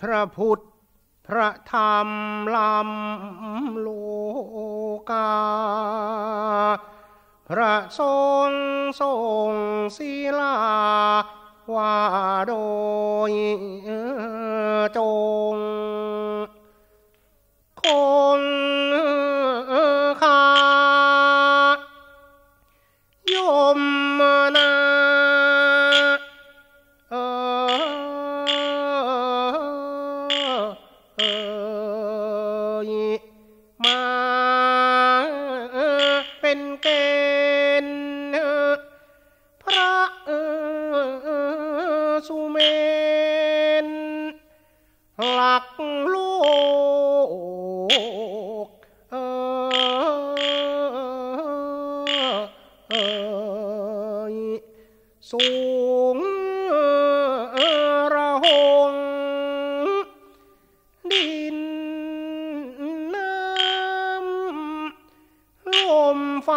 พระพุทธ พระธรรมลำโลกา พระทรงทรงศิลาว่าโดยจง มไ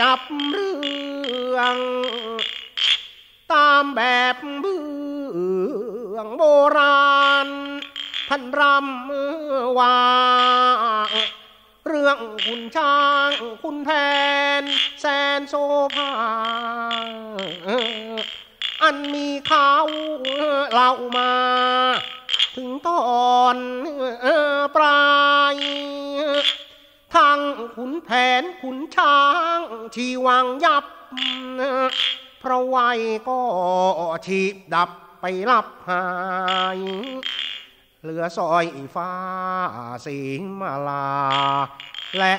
จับเรื่อง ตามแบบเบื้องโบราณท่านรำว่าเรื่องคุณช้างคุณแผนแสนโซภาอันมีเขาเล่ามา ถึงตอนปลาย ทั้งขุนแผนขุนช้างที่วังยับเพราะไว้ก็ชีบดับไปรับหาย เหลือซอยฟ้าสิงมาลา และ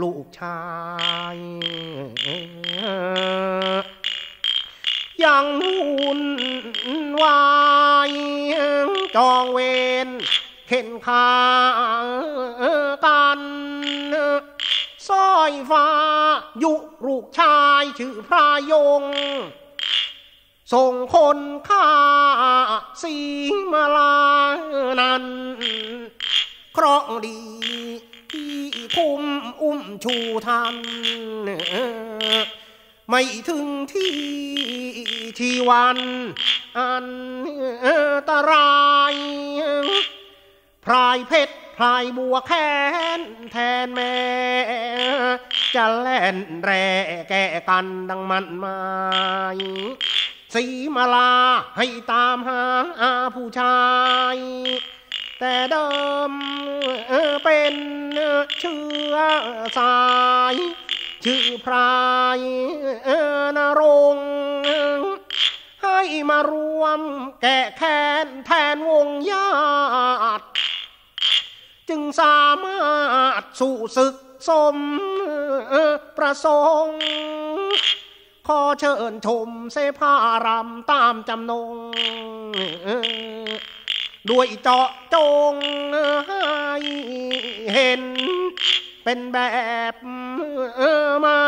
ลูกชายยังวุ่นวายจองเวรเห็นค่า สร้อยฟ้า ยุลูกชายชื่อพระยง ส่งคนข้าสีมาลานั้นเคราะดีที่คุมอุ้มชูทัน ไม่ถึงที่ที่วันอันตราย พรายเพชร พรายบัวแค้นแทนแม่ จะแล่นแร่แก่กันดังมันหมายสีมาลาให้ตามหาอาผู้ชายแต่เดิมเป็นเชื้อสาย ชื่อพรายนรงให้มารวมแก่แค้นแทนวงญาติ จึงสามารถสู่ศึกสมประสงค์ขอเชิญชมเสภารำตามจำนง ด้วยเจาะจงให้เห็นเป็นแบบมา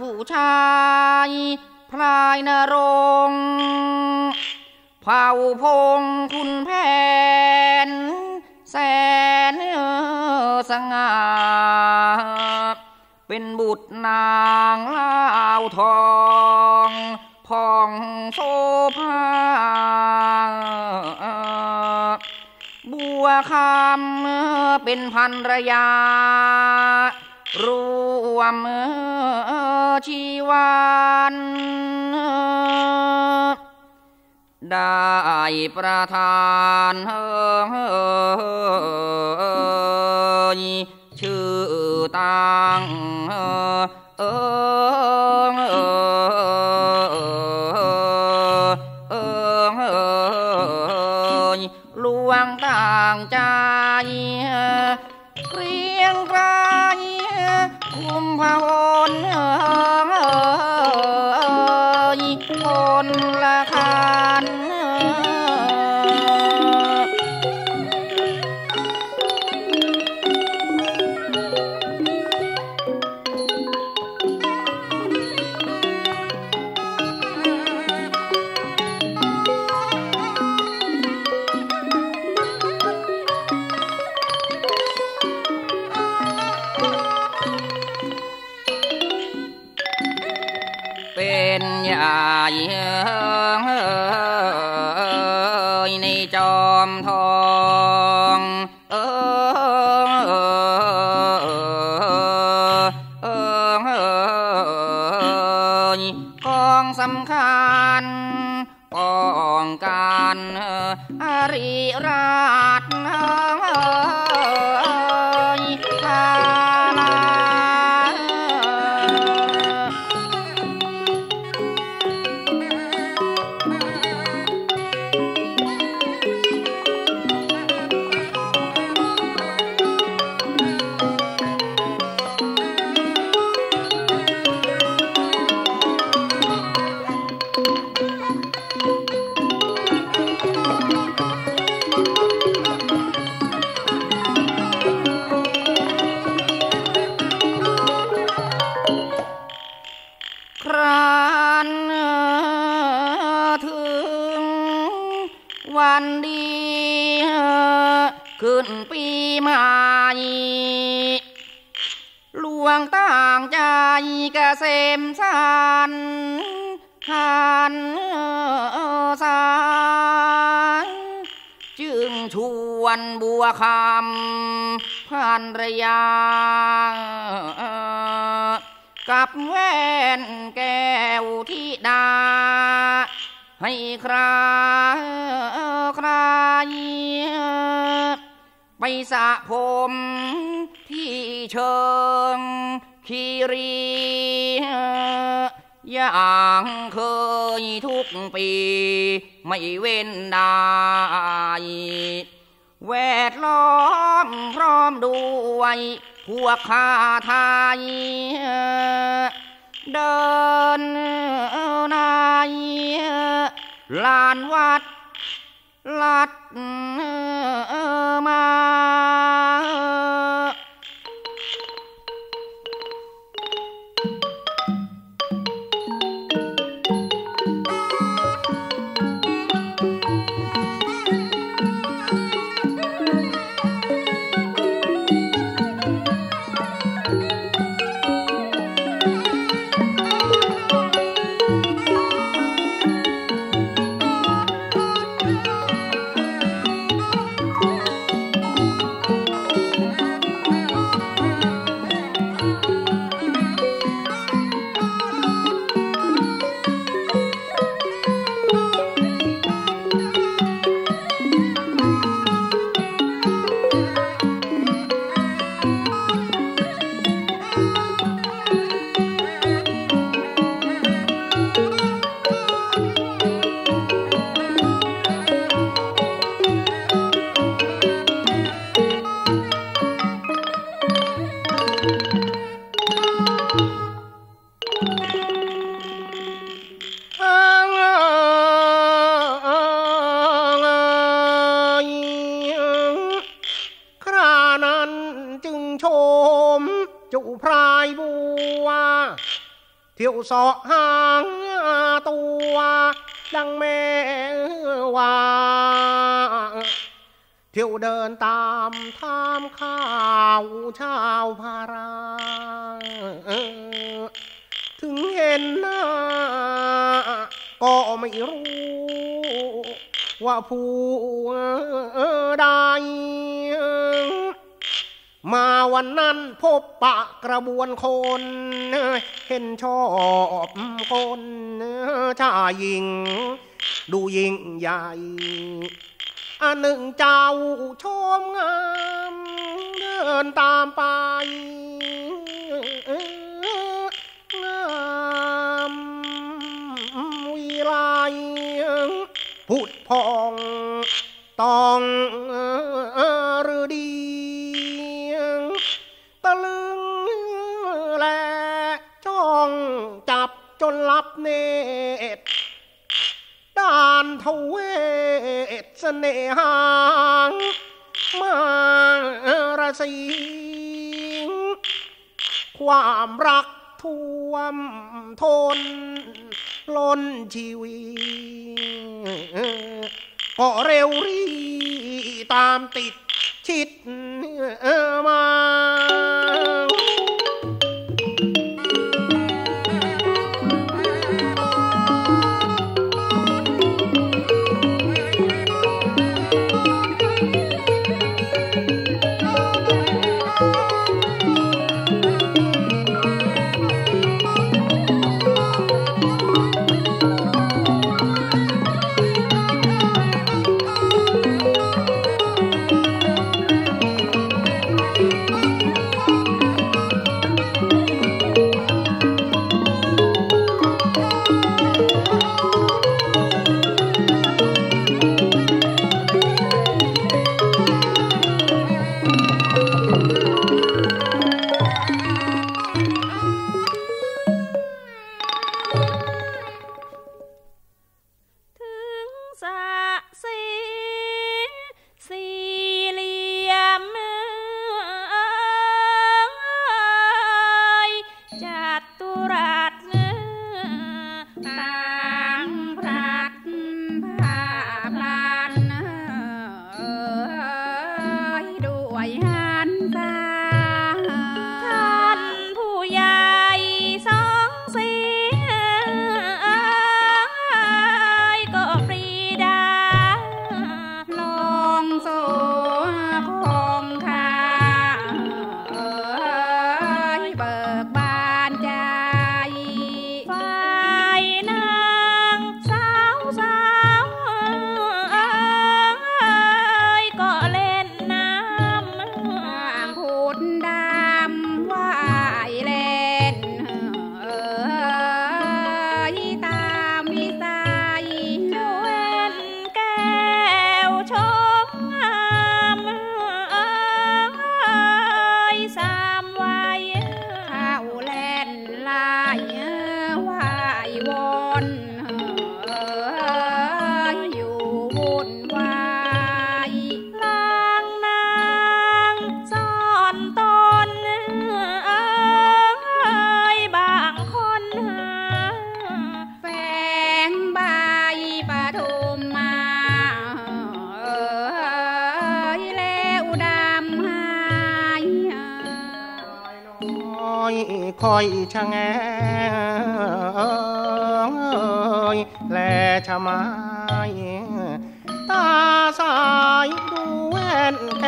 ผู้ชาย พลายนรงเผ่าพงคุณแผน แสนสง่าเป็นบุตรนางลาวทองพองโซภาบัวคำเป็นพันรยา รวมชีวันได้ประทานชื่อตังเออ ใวนบัวคำพันรยา กับแว่นแก้วที่ดา ให้คราครายไปสะผมที่เชิงคีรีอย่างเคยทุกปี ไม่เว้นได้ แวดล้อมพร้อมด้วยพวกข้าไทย เดินนายลานวัด ลัดมา เที่ยวสาะหางตัว ดังแม่ว่าเที่ยวเดินตามทามข้าวชาวพาราถึงเห็นหน้า ก็ไม่รู้ ว่าผู้ใด มาวันนั้นพบปะกระบวนคน เห็นชอบคนชายหญิง ดูยิ่งใหญ่อันหนึ่งเจ้าชมงาม เดินตามไปงามวิไลผุดพองต้อง จนลับเนตรด้านทเวศเสน่หามาราศีความรักท่วมทนล้นชีวิตก็เร็วรีตามติดชิดมา คอยชะแงแลชะไม้ตาสายดูแว่นแก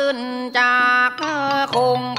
trên khùng khung